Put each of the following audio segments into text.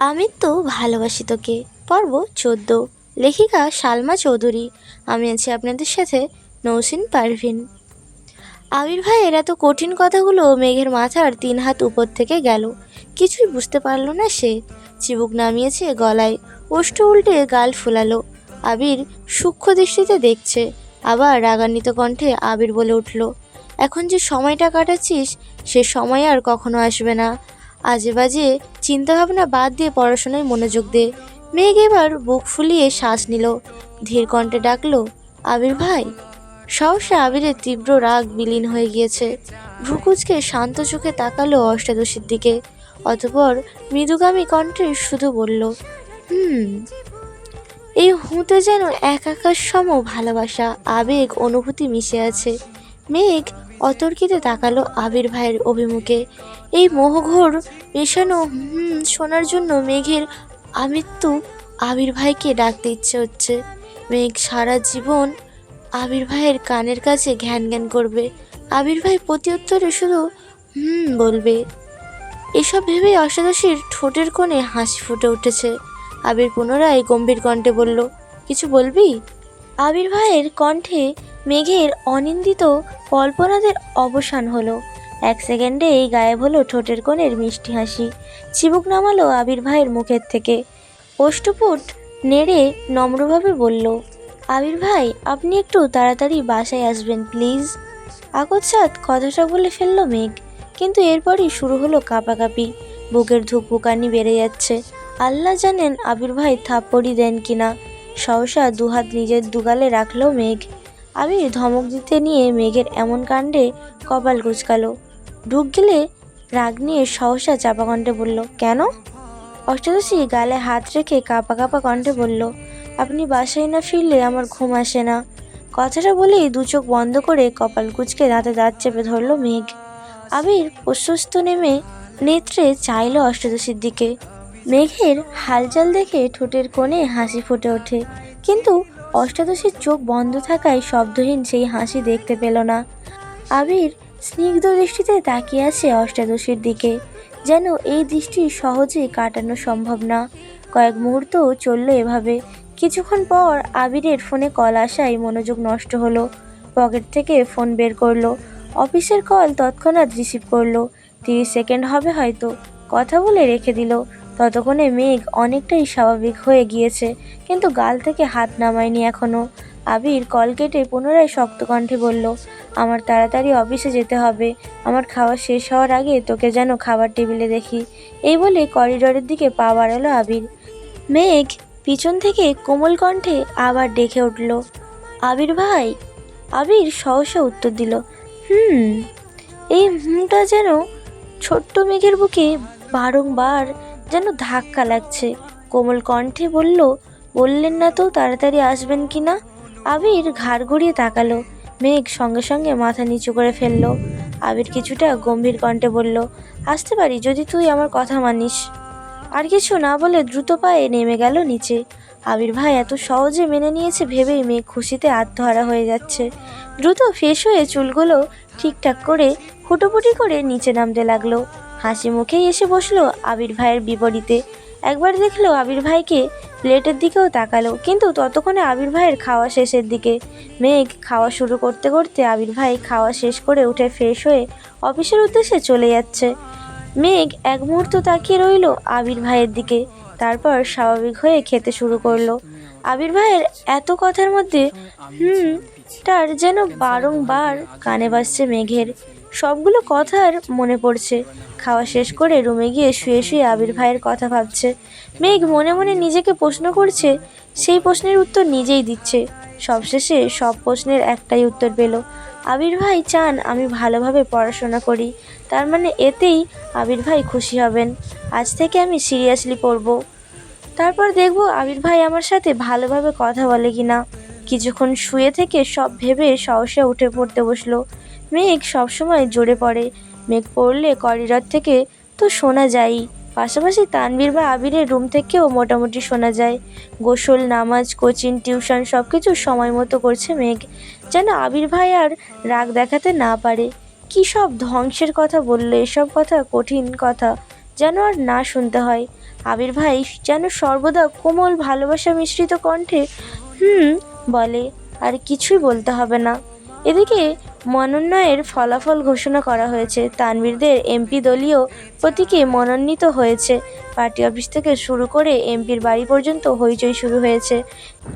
আমি তো ভালোবাসি তোকে। পর্ব চোদ্দ। লেখিকা সালমা চৌধুরী। আমি আছি আপনাদের সাথে নৌসিন পারভিন। আবির ভাই ভাইয়ের এত কঠিন কথাগুলো মেঘের মাথার তিন হাত উপর থেকে গেল। কিছুই বুঝতে পারল না সে। চিবুক নামিয়েছে গলায়, ওষ্ঠ উল্টে গাল ফুলালো। আবির সূক্ষ্ম দৃষ্টিতে দেখছে, আবার রাগান্বিত কণ্ঠে আবির বলে উঠল, এখন যে সময়টা কাটাচ্ছিস, সে সময় আর কখনো আসবে না। আজে বাজে চিন্তাভাবনা বাদ দিয়ে পড়াশোনায় মনোযোগ দে। মেঘ এবার বুক ফুলিয়ে শ্বাস নিল। ধীর কণ্ঠে ডাকলো, আবির ভাই? সহসা আবিরের তীব্র রাগ বিলীন হয়ে গিয়েছে। ভ্রুকুচকে শান্ত চোখে তাকালো অষ্টাদশীর দিকে। অতপর মৃদুগামী কণ্ঠে শুধু বলল, হুম, এই হুঁতে যেন এক আকাশ সম ভালোবাসা, আবেগ, অনুভূতি মিশে আছে। মেঘ অতর্কিতে তাকালো আবির ভাইয়ের অভিমুখে। এই মোহঘোর মেশানো হুম, শোনার জন্য মেঘের আমৃত্যু আবির ভাইকে ডাকতে ইচ্ছে হচ্ছে। মেঘ সারা জীবন আবির ভাইয়ের কানের কাছে ঘ্যান ঘ্যান করবে। আবির ভাই প্রতি উত্তরে শুধু, হুম, বলবে। এসব ভেবে অষ্টাদশীর ঠোঁটের কোণে হাসি ফুটে উঠেছে। আবির পুনরায় গম্ভীর কণ্ঠে বলল, কিছু বলবি? আবির ভাইয়ের কণ্ঠে মেঘের অনিন্দিত কল্পনাদের অবসান হলো। এক সেকেন্ডে এই গায়েব হলো ঠোঁটের কোণের মিষ্টি হাসি। চিবুক নামালো আবির ভাইয়ের মুখের থেকে। ওষ্ঠপুট নেড়ে নম্রভাবে বলল, আবির ভাই, আপনি একটু তাড়াতাড়ি বাসায় আসবেন, প্লিজ। আকস্মাৎ কথাটা বলে ফেলল মেঘ, কিন্তু এরপরই শুরু হলো কাঁপাকাঁপি। বুকের ধুকপুকানি বেড়ে যাচ্ছে। আল্লাহ জানেন আবির ভাই থাপ্পড়ি দেন কিনা। সহসা দুহাত নিজের দুগালে রাখল মেঘ। আবির ধমক দিতে নিয়ে মেঘের এমন কাণ্ডে কপাল কুচকালো। ঢুক গেলে রাগ নিয়ে সহসা চাপা কণ্ঠে বলল, কেন? অষ্টাদশী গালে হাত রেখে কাঁপা কাঁপা কণ্ঠে বলল, আপনি বাসায় না ফিরলে আমার ঘুম আসে না। কথাটা বলেই দু চোখ বন্ধ করে কপাল কুচকে দাঁতে দাঁত চেপে ধরল মেঘ। আবির প্রশস্ত নেমে নেত্রে চাইল অষ্টাদশীর দিকে। মেঘের হালচাল দেখে ঠোঁটের কোণে হাসি ফুটে ওঠে। কিন্তু অষ্টাদশীর চোখ বন্ধ থাকায় শব্দহীন সেই হাসি দেখতে পেল না। আবির স্নিগ্ধ দৃষ্টিতে তাকিয়ে আছে অষ্টাদশীর দিকে, যেন এই দৃষ্টি সহজেই কাটানো সম্ভব না। কয়েক মুহূর্ত চলল এভাবে। কিছুক্ষণ পর আবিরের ফোনে কল আসায় মনোযোগ নষ্ট হলো, পকেট থেকে ফোন বের করল, অফিসের কল তৎক্ষণাৎ রিসিভ করল, তিরিশ সেকেন্ড হবে হয়তো, কথা বলে রেখে দিল। ততক্ষণে মেঘ অনেকটাই স্বাভাবিক হয়ে গিয়েছে, কিন্তু গাল থেকে হাত নামায়নি এখনও আবির কল কেটে পুনরায় শক্ত কণ্ঠে বলল, আমার তাড়াতাড়ি অফিসে যেতে হবে। আমার খাওয়া শেষ হওয়ার আগে তোকে যেন খাবার টেবিলে দেখি। এই বলে করিডোরের দিকে পা বাড়ালো আবির। মেঘ পিছন থেকে কোমল কণ্ঠে আবার ডেকে উঠল, আবির ভাই? আবির সহসা উত্তর দিল, হুম, এই হুমটা যেন ছোট্ট মেঘের বুকে বারংবার যেন ধাক্কা লাগছে। কোমল কণ্ঠে বলল, বললেন না তো তাড়াতাড়ি আসবেন কি না? আবির ঘাড় ঘুরিয়ে তাকালো। মেঘ সঙ্গে সঙ্গে মাথা নিচু করে ফেলল। আবির কিছুটা গম্ভীর কণ্ঠে বলল, আসতে পারি যদি তুই আমার কথা মানিস। আর কিছু না বলে দ্রুত পায়ে নেমে গেল নিচে। আবির ভাই এত সহজে মেনে নিয়েছে ভেবেই মেঘ খুশিতে আত্মহারা হয়ে যাচ্ছে। দ্রুত ফ্রেশ হয়ে চুলগুলো ঠিকঠাক করে হুটোপুটি করে নিচে নামতে লাগল। হাসি মুখেই এসে বসল আবির ভাইয়ের বিপরীতে। একবার দেখল আবির ভাইকে প্লেটের দিকেও তাকালো, কিন্তু ততক্ষণে আবির ভাইয়ের খাওয়া শেষের দিকে। মেঘ খাওয়া শুরু করতে করতে আবির ভাই খাওয়া শেষ করে উঠে ফ্রেশ হয়ে অফিসের উদ্দেশ্যে চলে যাচ্ছে। মেঘ এক মুহূর্ত তাকিয়ে রইল আবির ভাইয়ের দিকে, তারপর স্বাভাবিক হয়ে খেতে শুরু করল। আবির ভাইয়ের এত কথার মধ্যে, হুম, তার যেন বারংবার কানে বাজছে মেঘের। সবগুলো কথার মনে পড়ছে। খাওয়া শেষ করে রুমে গিয়ে শুয়ে শুয়ে আবির ভাইয়ের কথা ভাবছে। মেঘ মনে মনে নিজেকে প্রশ্ন করছে, সেই প্রশ্নের উত্তর নিজেই দিচ্ছে। সবশেষে সব প্রশ্নের একটাই উত্তর পেল। আবির ভাই চান আমি ভালোভাবে পড়াশোনা করি, তার মানে এতেই আবির ভাই খুশি হবেন। আজ থেকে আমি সিরিয়াসলি পড়ব। তারপর দেখব আবির ভাই আমার সাথে ভালোভাবে কথা বলে কিনা। কিছুক্ষণ শুয়ে থেকে সব ভেবে সাহসে উঠে পড়তে বসল। মেঘ সবসময় জোরে পড়ে। মেঘ পড়লে করিডর থেকে তো শোনা যায়ই পাশাপাশি তানবীর বা আবিরের রুম থেকেও মোটামুটি শোনা যায়। গোসল, নামাজ, কোচিং, টিউশন সব কিছু সময় মতো করছে মেঘ। যেন আবির ভাই আর রাগ দেখাতে না পারে। কী সব ধ্বংসের কথা বলল, এসব কথা কঠিন কথা যেন আর না শুনতে হয়। আবির ভাই যেন সর্বদা কোমল ভালোবাসা মিশ্রিত কণ্ঠে, হুম বলে, আর কিছুই বলতে হবে না। এদিকে মনোনয়নের ফলাফল ঘোষণা করা হয়েছে। তানবীরদের এমপি দলীয় প্রতীকে মনোনীত হয়েছে। পার্টি অফিস থেকে শুরু করে এমপির বাড়ি পর্যন্ত হইচই শুরু হয়েছে।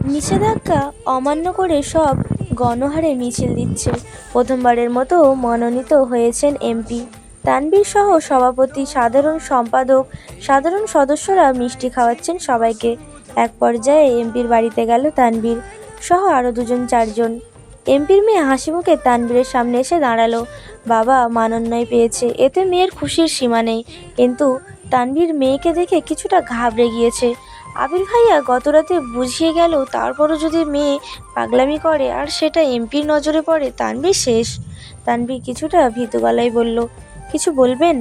নিষেধাজ্ঞা অমান্য করে সব গণহারে মিছিল দিচ্ছে। প্রথমবারের মতো মনোনীত হয়েছেন এমপি। তানবীর সহ সভাপতি, সাধারণ সম্পাদক, সাধারণ সদস্যরা মিষ্টি খাওয়াচ্ছেন সবাইকে। এক পর্যায়ে এমপির বাড়িতে গেল তানবীর সহ আরও দুজন চারজন। এমপির মেয়ে হাসি মুখে তানবীরের সামনে এসে দাঁড়াল। বাবা মানোন্নয় পেয়েছে, এতে মেয়ের খুশির সীমা নেই। কিন্তু তানবীর মেয়েকে দেখে কিছুটা ঘাবড়ে গিয়েছে। আবির ভাইয়া গতরাতে বুঝিয়ে গেল, তারপরও যদি মেয়ে পাগলামি করে আর সেটা এমপির নজরে পড়ে তানবীর শেষ। তানবীর কিছুটা ভীতু গলায় বলল, কিছু বলবেন?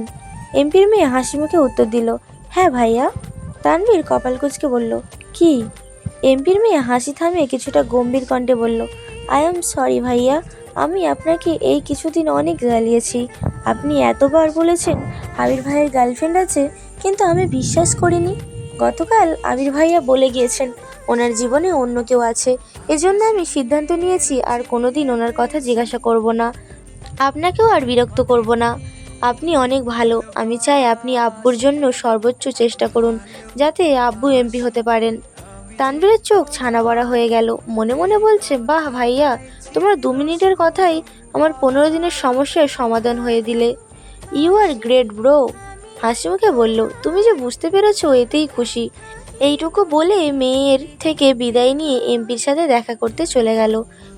এমপির মেয়ে হাসি মুখে উত্তর দিল হ্যাঁ ভাইয়া। তানবীর কপাল কুচকে বলল, কি? এমপির মেয়ে হাসি থামিয়ে কিছুটা গম্ভীর কণ্ঠে বলল আই এম সরি ভাইয়া, আমি আপনাকে এই কিছুদিন অনেক জ্বালিয়েছি। আপনি এতবার বলেছেন আবির ভাইয়ের গার্লফ্রেন্ড আছে, কিন্তু আমি বিশ্বাস করিনি। গতকাল আবির ভাইয়া বলে গিয়েছেন, ওনার জীবনে অন্য কেউ আছে। এজন্য আমি সিদ্ধান্ত নিয়েছি আর কোনোদিন ওনার কথা জিজ্ঞাসা করব না। আপনাকেও আর বিরক্ত করব না। আপনি অনেক ভালো। আমি চাই আপনি আব্বুর জন্য সর্বোচ্চ চেষ্টা করুন, যাতে আব্বু এমপি হতে পারেন। তানবীরের চোখ ছানা বড়া হয়ে গেল। মনে মনে বলছে, বাহ ভাইয়া, তোমার দু মিনিটের কথাই আমার পনেরো দিনের সমস্যার সমাধান হয়ে দিলে। ইউ আর গ্রেট ব্রো হাসি মুখে বলল, তুমি যে বুঝতে পেরেছ এতেই খুশি। এইটুকু বলে মেয়ের থেকে বিদায় নিয়ে এমপির সাথে দেখা করতে চলে গেল।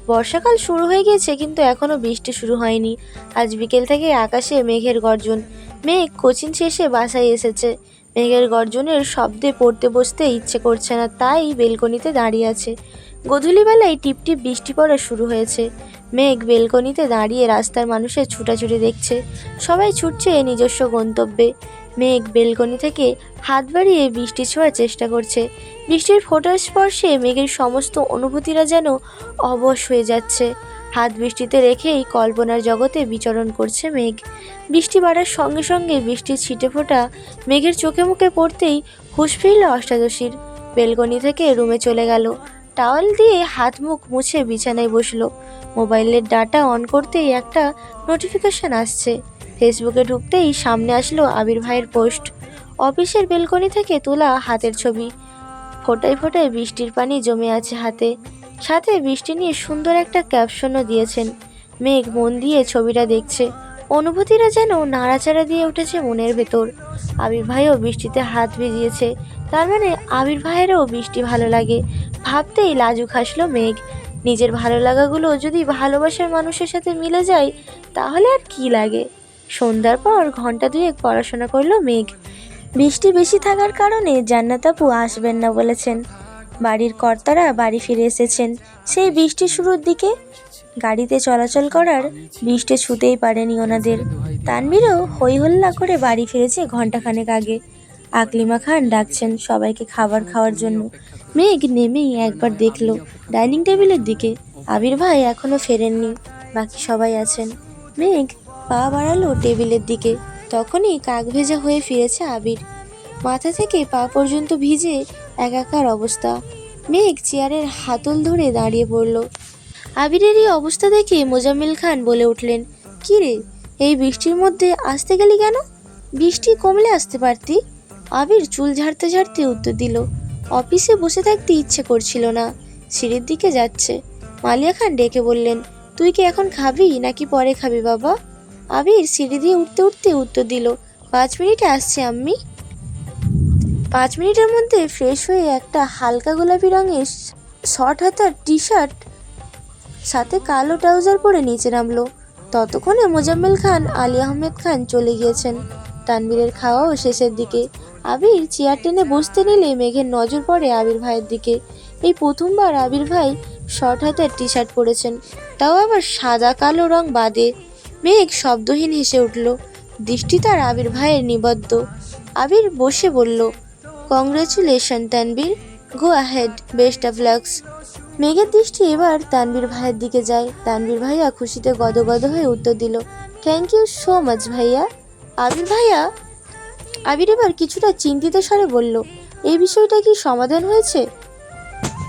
বর্ষাকাল শুরু হয়ে গেছে, কিন্তু এখনও বৃষ্টি শুরু হয়নি। আজ বিকেল থেকে আকাশে মেঘের গর্জন। মেঘ কোচিং শেষে বাসায় এসেছে। মেঘের গর্জনের শব্দে পড়তে বসতে ইচ্ছে করছে না, তাই বেলকনিতে দাঁড়িয়ে আছে। গধূলিবেলায় টিপটিপ বৃষ্টি পড়া শুরু হয়েছে। মেঘ বেলকনিতে দাঁড়িয়ে রাস্তার মানুষের ছুটাছুটি দেখছে। সবাই ছুটছে নিজস্ব গন্তব্যে। মেঘ বেলকনি থেকে হাত বাড়িয়ে বৃষ্টি ছোঁয়ার চেষ্টা করছে। বৃষ্টির ফোটার স্পর্শে মেঘের সমস্ত অনুভূতিরা যেন অবশ হয়ে যাচ্ছে। হাত বৃষ্টিতে রেখেই কল্পনার জগতে বিচরণ করছে মেঘ। বৃষ্টি বাড়ার সঙ্গে সঙ্গে বৃষ্টির ছিটে ফোঁটা মেঘের চোখে মুখে পড়তেই হুঁশ ফিরল অষ্টাদশীর। বেলকনি থেকে রুমে চলে গেল। টাওয়াল দিয়ে হাত মুখ মুছে বিছানায় বসল। মোবাইলের ডাটা অন করতেই একটা নোটিফিকেশন আসছে। ফেসবুকে ঢুকতেই সামনে আসলো আবির ভাইয়ের পোস্ট। অফিসের বেলকনি থেকে তোলা হাতের ছবি। ফোটায় ফোটায় বৃষ্টির পানি জমে আছে হাতে। সাথে বৃষ্টি নিয়ে সুন্দর একটা ক্যাপশনও দিয়েছেন। মেঘ মন দিয়ে ছবিটা দেখছে। অনুভূতিরা যেন নাড়াচাড়া দিয়ে উঠেছে মনের ভেতর। আবির ভাইও বৃষ্টিতে হাত ভিজিয়েছে। তার মানে আবির ভাইয়েরও বৃষ্টি ভালো লাগে। ভাবতেই লাজুক হাসলো মেঘ। নিজের ভালো লাগাগুলো যদি ভালোবাসার মানুষের সাথে মিলে যায়, তাহলে আর কি লাগে? সন্ধ্যার পর ঘণ্টা দুয়েক পড়াশোনা করল মেঘ। বৃষ্টি বেশি থাকার কারণে জান্নাত আপু আসবেন না বলেছেন। বাড়ির কর্তারা বাড়ি ফিরে এসেছেন। সেই বৃষ্টি শুরুর দিকে গাড়িতে চলাচল করার বৃষ্টি ছুতেই পারেনি ওনাদের। তানবীরও হইহল্লা করে বাড়ি ফিরেছে ঘন্টাখানেক আগে। আকলিমা খান ডাকছেন সবাইকে খাবার খাওয়ার জন্য। মেঘ নেমেই একবার দেখল ডাইনিং টেবিলের দিকে। আবির ভাই এখনও ফেরেননি, বাকি সবাই আছেন। মেঘ পা বাড়ালো টেবিলের দিকে। তখনই কাক ভেজা হয়ে ফিরেছে আবির। মাথা থেকে পা পর্যন্ত ভিজে একাকার অবস্থা। মেঘ চেয়ারের হাতল ধরে দাঁড়িয়ে পড়ল। আবিরের এই অবস্থা দেখে মোজাম্মেল খান বলে উঠলেন, "কি রে, এই বৃষ্টির মধ্যে আসতে গেলি কেন? বৃষ্টি কমলে আসতে পারতি। আবির চুল ঝাড়তে ঝাড়তে উত্তর দিল, অফিসে বসে থাকতে ইচ্ছে করছিল না, সিঁড়ির দিকে যাচ্ছে। মালিয়া খান ডেকে বললেন, তুই কি এখন খাবি নাকি পরে খাবি বাবা? আবির সিঁড়ি দিয়ে উঠতে উঠতে উত্তর দিল, পাঁচ মিনিটে আসছে আম্মি। পাঁচ মিনিটের মধ্যে ফ্রেশ হয়ে একটা হালকা গোলাপি রঙের শর্ট হাতার টি শার্ট সাথে কালো ট্রাউজার পরে নিচে নামলো। ততক্ষণে মোজাম্মেল খান, আলী আহমেদ খান চলে গিয়েছেন। তানবীরের খাওয়াও শেষের দিকে। আবির চেয়ার টেনে বসতে নিলে মেঘের নজর পড়ে আবির ভাইয়ের দিকে। এই প্রথমবার আবির ভাই শর্ট হাতের টি শার্ট পরেছেন। তাও আবার সাদা কালো রং বাদে মেঘ শব্দহীন হেসে উঠল। দৃষ্টি তার আবির ভাইয়ের নিবদ্ধ। আবির বসে বলল congratulation Tanvir go ahead best of lucks মেঘের দৃষ্টি এবার তানবীর ভাইয়ের দিকে যায়। তানবীর ভাইয়া খুশিতে গদগদ হয়ে উত্তর দিল থ্যাংক ইউ সো মাচ ভাইয়া। আবির ভাইয়া, আবির এবার কিছুটা চিন্তিত স্বরে বলল, এই বিষয়টা কি সমাধান হয়েছে?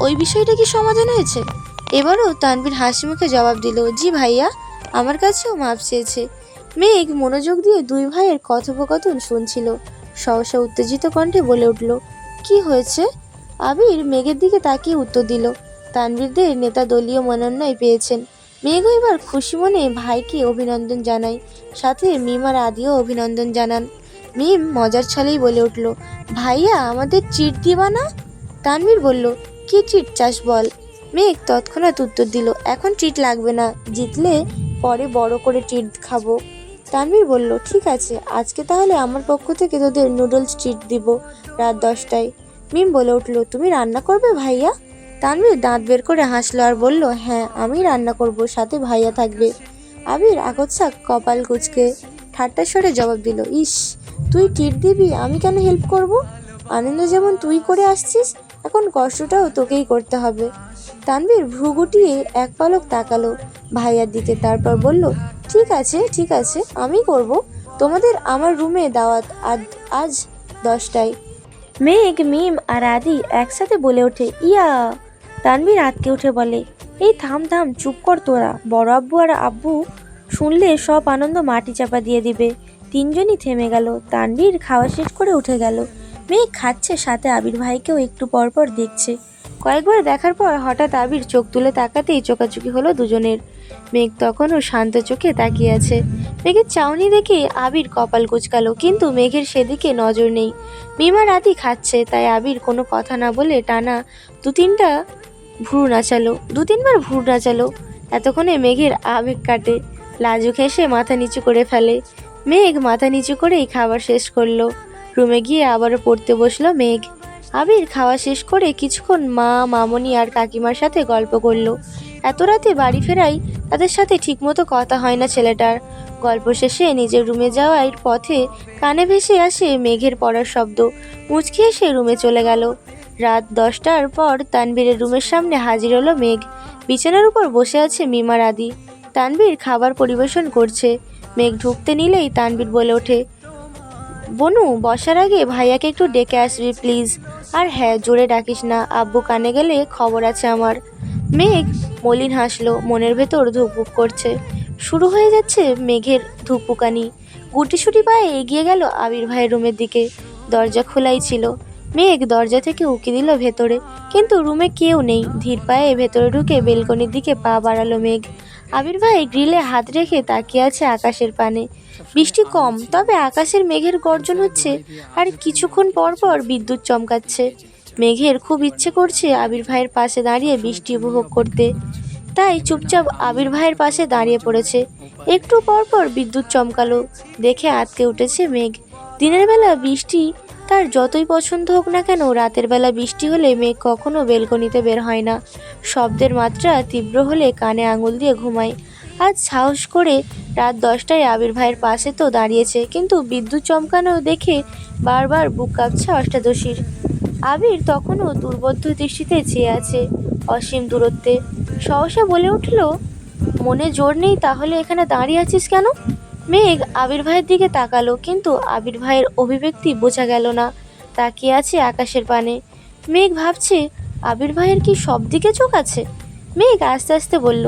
ওই বিষয়টা কি সমাধান হয়েছে? এবারও তানবীর হাসি মুখে জবাব দিল, জি ভাইয়া, আমার কাছেও মাপ চেয়েছে। মেঘ মনোযোগ দিয়ে দুই ভাইয়ের কথোপকথন শুনছিল। সহসা উত্তেজিত কণ্ঠে বলে উঠল, কি হয়েছে? আবির মেঘের দিকে তাকিয়ে উত্তর দিল তানবীরদের নেতা দলীয় মনোনয় পেয়েছেন। মেঘ এবার খুশি মনে ভাইকে অভিনন্দন জানায়, সাথে মিমার আদিও অভিনন্দন জানান। মিম মজার ছলেই বলে উঠল, ভাইয়া, আমাদের চিট দিবা না? তানবীর বলল, কি চিট চাস বল? মেঘ তৎক্ষণাৎ উত্তর দিল, এখন চিট লাগবে না, জিতলে পরে বড় করে চিট খাব। তানভীর বলল, ঠিক আছে, আজকে তাহলে আমার পক্ষ থেকে তোদের নুডলস চিট দিব রাত দশটায়। মিম বলে উঠল, তুমি রান্না করবে ভাইয়া? তানভীর দাঁত বের করে হাসলো আর বলল হ্যাঁ আমি রান্না করব, সাথে ভাইয়া থাকবে। আবির আকৎসা কপাল কুচকে ঠাট্টা স্বরে জবাব দিল, ইস, তুই টিট দিবি, আমি কেন হেল্প করব? আনন্দ যেমন তুই করে আসছিস এখন কষ্টটাও তোকেই করতে হবে। তানভীর ভ্রু গুটিয়ে এক পালক তাকালো। ভাইয়ার দিকে তারপর বলল, ঠিক আছে ঠিক আছে, আমি করব। তোমাদের আমার রুমে দাওয়াত আজ দশটায়। মেঘ, মিম আর আদি একসাথে বলে ওঠে, ইয়া। তানভীর আতকে উঠে বলে, এই থাম থাম, চুপ কর তোরা। বড় আব্বু আর আব্বু শুনলে সব আনন্দ মাটি চাপা দিয়ে দিবে। তিনজনই থেমে গেল। তানভীর খাওয়া শেষ করে উঠে গেল। মেঘ খাচ্ছে সাথে আবির ভাইকেও একটু পর পর দেখছে। কয়েকবার দেখার পর হঠাৎ আবির চোখ তুলে তাকাতেই চোকাচুকি হলো দুজনের। মেঘ তখনও শান্ত চোখে তাকিয়ে আছে। মেঘের চাউনি দেখে আবির কপাল কুচকালো, কিন্তু মেঘের সেদিকে নজর নেই। মিমা রাতি খাচ্ছে, তাই আবির কোনো কথা না বলে টানা দু তিনটা ভ্রু নাচালো। দু তিনবার ভ্রু নাচালো। এতক্ষণে মেঘের আবেগ কাটে। লাজুক হেসে মাথা নিচু করে ফেলে। মেঘ মাথা নিচু করেই খাবার শেষ করল। রুমে গিয়ে আবারও পড়তে বসল মেঘ। আবির খাওয়া শেষ করে কিছুক্ষণ মা, মামনি আর কাকিমার সাথে গল্প করল। এত রাতে বাড়ি ফেরাই তাদের সাথে ঠিকমতো কথা হয় না ছেলেটার। গল্প শেষে নিজের রুমে যাওয়ার পথে কানে ভেসে আসে মেঘের পড়ার শব্দ। মুচকি এসে রুমে চলে গেল। রাত দশটার পর তানবীরের রুমের সামনে হাজির হলো মেঘ। বিছানার উপর বসে আছে মিমার আদি। তানবীর খাবার পরিবেশন করছে। মেঘ ঢুকতে নিলেই তানবীর বলে ওঠে বনু, বসার আগে ভাইয়াকে একটু ডেকে আসবি প্লিজ আর হ্যাঁ জোরে ডাকিস না। আব্বু কানে গেলে খবর আছে আমার। মেঘ মলিন হাসলো, মনের ভেতর ধুকপুক করছে। শুরু হয়ে যাচ্ছে মেঘের ধুকপুকানি। গুটিসুটি পায়ে এগিয়ে গেল আবির ভাইয়ের রুমের দিকে। দরজা খোলাই ছিল। মেঘ দরজা থেকে উকি দিল ভেতরে। কিন্তু রুমে কেউ নেই। ধীর পায়ে ভেতরে ঢুকে বেলকনির দিকে পা বাড়ালো মেঘ। আবির ভাই, গ্রিলে হাত রেখে তাকিয়ে আছে আকাশের পানে। বৃষ্টি কম, তবে আকাশের মেঘের গর্জন হচ্ছে আর কিছুক্ষণ পর পর বিদ্যুৎ চমকাচ্ছে। মেঘের খুব ইচ্ছে করছে আবির ভাইয়ের পাশে দাঁড়িয়ে বৃষ্টি উপভোগ করতে। তাই চুপচাপ আবির ভাইয়ের পাশে দাঁড়িয়ে পড়েছে। একটু পর পর বিদ্যুৎ চমকালো, দেখে আটকে উঠেছে মেঘ। দিনের বেলা বৃষ্টি তার যতই পছন্দ হোক না কেন, রাতের বেলা বৃষ্টি হলে মেঘ কখনো বেলকনিতে বের হয় না। শব্দের মাত্রা তীব্র হলে কানে আঙুল দিয়ে ঘুমায়। আজ সাহস করে রাত দশটায় আবির ভাইয়ের পাশে তো দাঁড়িয়েছে, কিন্তু বিদ্যুৎ চমকানো দেখে বারবার বুক কাঁপছে অষ্টাদশীর। আবির তখনও দুর্বোধ্য দৃষ্টিতে চেয়ে আছে অসীম দূরত্বে। সহসা বলে উঠল, মনে জোর নেই তাহলে এখানে দাঁড়িয়ে আছিস কেন? মেঘ আবির ভাইয়ের দিকে তাকালো, কিন্তু আবির ভাইয়ের অভিব্যক্তি বোঝা গেল না। তাকিয়ে আছে আকাশের পানে। মেঘ ভাবছে, আবির ভাইয়ের কি সব দিকে চোখ আছে? মেঘ আস্তে আস্তে বলল,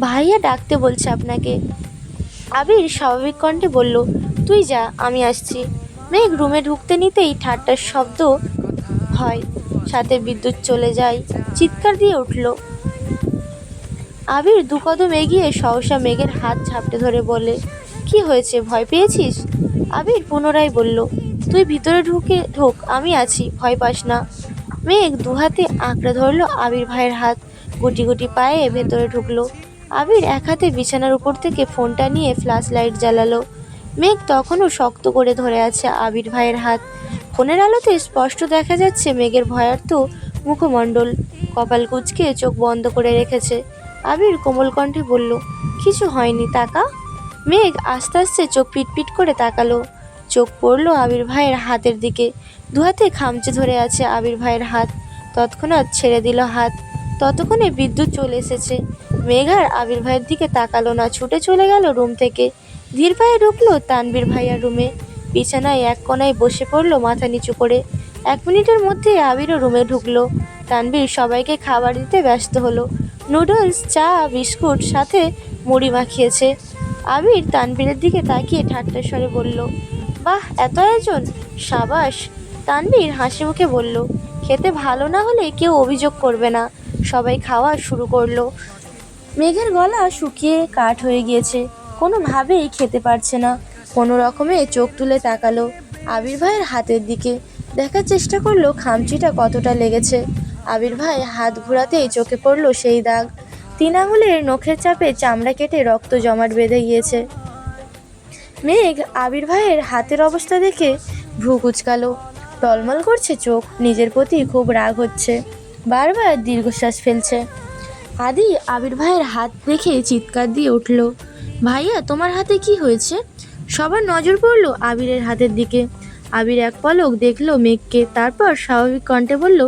ভাইয়া ডাকতে বলছে আপনাকে। আবির স্বাভাবিক কণ্ঠে বলল, তুই যা, আমি আসছি। মেঘ রুমে ঢুকতে নিতেই ঠাট্টার শব্দ হয়, সাথে বিদ্যুৎ চলে যায়, চিৎকার দিয়ে উঠল। আবির দু কদম এগিয়ে সহসা মেঘের হাত ঝাপটে ধরে বলে কি হয়েছে? ভয় পেয়েছিস? আবির পুনরায় বলল, তুই ভিতরে ঢুকে ঢোক, আমি আছি, ভয় পাস না। মেঘ দুহাতে আঁকড়ে ধরলো আবির ভাইয়ের হাত, গুটি গুটি পায়ে ভেতরে ঢুকলো। আবির এক হাতে বিছানার উপর থেকে ফোনটা নিয়ে ফ্ল্যাশ লাইট জ্বালালো। মেঘ তখনও শক্ত করে ধরে আছে আবির ভাইয়ের হাত। ফোনের আলোতে স্পষ্ট দেখা যাচ্ছে মেঘের ভয়ার্থ মুখমণ্ডল। কপাল কুচকে চোখ বন্ধ করে রেখেছে। আবির কোমল কণ্ঠে বলল, কিছু হয়নি, তাকা। মেঘ আস্তে আস্তে চোখ পিটপিট করে তাকালো। চোখ পড়ল আবির ভাইয়ের হাতের দিকে। দুহাতে খামচে ধরে আছে আবির ভাইয়ের হাত। তৎক্ষণাৎ ছেড়ে দিল হাত। ততক্ষণে বিদ্যুৎ চলে এসেছে। মেঘার আবির ভাইয়ের দিকে তাকালো না, ছুটে চলে গেল রুম থেকে। ধীর পায়ে ঢুকলো তানবীর ভাইয়ার রুমে। বিছানায় এক কোনায় বসে পড়ল মাথা নিচু করে। এক মিনিটের মধ্যে আবিরও রুমে ঢুকলো। তানবীর সবাইকে খাবার দিতে ব্যস্ত হলো। নুডলস, চা, বিস্কুট, সাথে মুড়ি মাখিয়েছে। আবির তানবীরের দিকে তাকিয়ে ঠাট্টা স্বরে বলল, বাহ, এত আয়োজন? সাবাস! তানবীর হাসি মুখে বলল, খেতে ভালো না হলে কেউ অভিযোগ করবে না। সবাই খাওয়া শুরু করল। মেঘের গলা শুকিয়ে কাঠ হয়ে গিয়েছে, কোনোভাবেই খেতে পারছে না। কোনো রকমে চোখ তুলে তাকালো আবির ভাইয়ের হাতের দিকে। দেখার চেষ্টা করল খামচিটা কতটা লেগেছে। আবির ভাই হাত ঘোরাতেই চোখে পড়ল সেই দাগ। তিন আঙুলের নখের চাপে চামড়া কেটে রক্ত জমাট বেঁধে গিয়েছে। মেঘ আবির ভাইয়ের হাতের অবস্থা দেখে ভ্রু কুচকালো। টলমল করছে চোখ, নিজের প্রতি খুব রাগ হচ্ছে। বারবার দীর্ঘশ্বাস ফেলছে। আদি আবির ভাইয়ের হাত দেখে চিৎকার দিয়ে উঠল, ভাইয়া, তোমার হাতে কি হয়েছে? সবার নজর পড়ল আবিরের হাতের দিকে। আবির এক পলক দেখল মেঘকে, তারপর স্বাভাবিক কণ্ঠে বলল,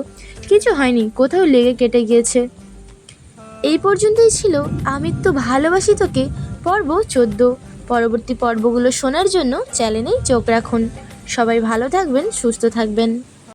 কিছু হয়নি, কোথাও লেগে কেটে গিয়েছে। এই পর্যন্তই ছিল আমি তো ভালোবাসি তোকে পর্ব চোদ্দ। পরবর্তী পর্বগুলো শোনার জন্য চ্যানেলেই চোখ রাখুন। সবাই ভালো থাকবেন, সুস্থ থাকবেন।